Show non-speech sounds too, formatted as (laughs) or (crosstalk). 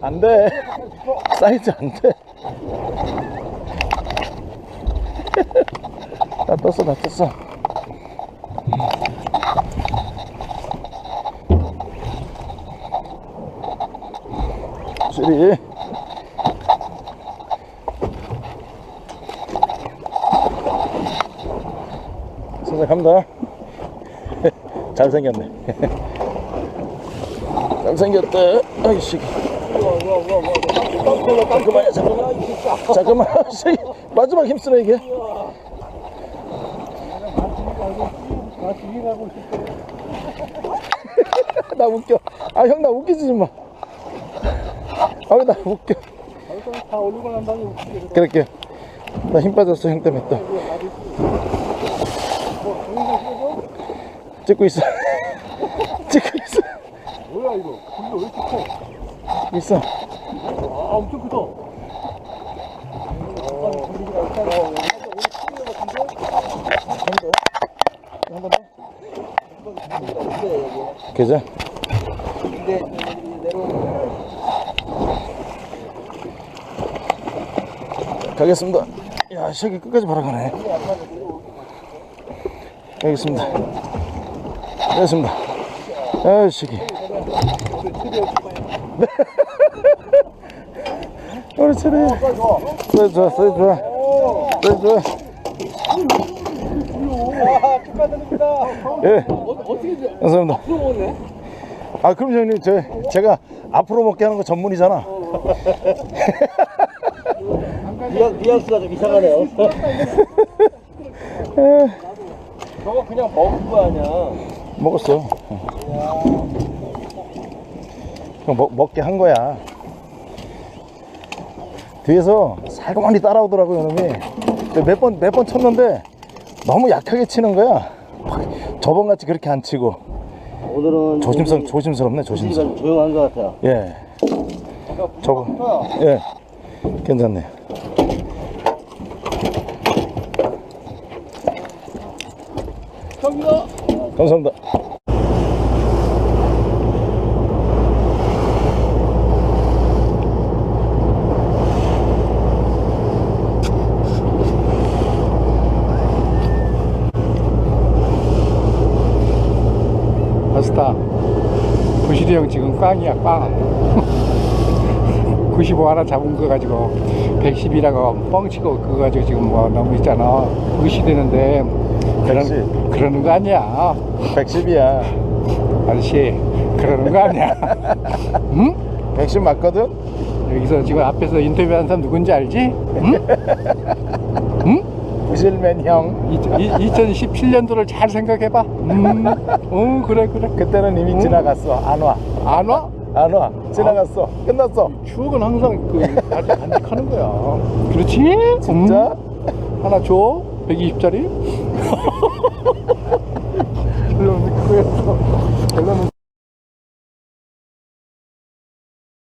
안 돼. (laughs) 사이즈 안 돼. (laughs) 다 떴어, 다 떴어. 쓰리. 시작합니다. (laughs) 잘생겼네. 잘생겼다. 아이씨. 잠깐만, 잠깐만. 잠깐만. 씨, 마지막 힘쓰네, 이게. (laughs) 나 웃겨. 아, 형, 나 웃기지 좀 마. 아, 나 웃겨. 다 올리고 난 다음에 웃기게 그럴게. 나 힘 빠졌어, 형 때문에 또. 찍고 있어. (laughs) 찍고 있어. 뭐야 이거 근데 왜 이렇게 커? 찍고 있어. 아 엄청 크다 그죠? 가겠습니다. 야, 시기 끝까지 바라가네. 가겠습니다. 가겠습니다. 아, 시기. 차례. 쏘 좋아, 쏘 좋아. 쏘 좋아. 아 축하드립니다 예, 어떻게 돼? 감사합니다. 먹었네? 아, 그럼 형님, 저, 제가 앞으로 먹게 하는 거 전문이잖아. 뉘앙, 뉘앙스가 좀 이상하네요 (laughs) 저거 그냥 먹은 거 아니야 먹었어. 형 먹, 먹게 한 거야. 뒤에서 살고만이 따라오더라고 요놈이. 몇 번 몇 번 쳤는데 너무 약하게 치는 거야. 저번 같이 그렇게 안 치고 오늘은 조심성 조심스럽네 조심스러. 좀 조용한 것 같아요 예. 저번 예 괜찮네. 형이가 감사합니다. 마스터 구실이 형 지금 꽝이야 꽝 (laughs) 95 하나 잡은 거 가지고 110이라고 뻥치고 그거 가지고 지금 뭐 너무 있잖아 의시되는데 그런, 110. 그러는 거 아니야 110이야. 아저씨 그러는 거 아니야 (laughs) 응? 110 맞거든? 여기서 지금 앞에서 인터뷰한 사람 누군지 알지? 응? 응? (laughs) 부실맨 형. 2017년도를 잘 생각해봐 음, 어 그래 그래 그때는 이미 응? 지나갔어. 안 와. 안 와? 안 와. 지나갔어. 끝났어. 추억은 항상 그 간직하는 거야. 그렇지? 진짜? 음, 하나 줘? 120짜리?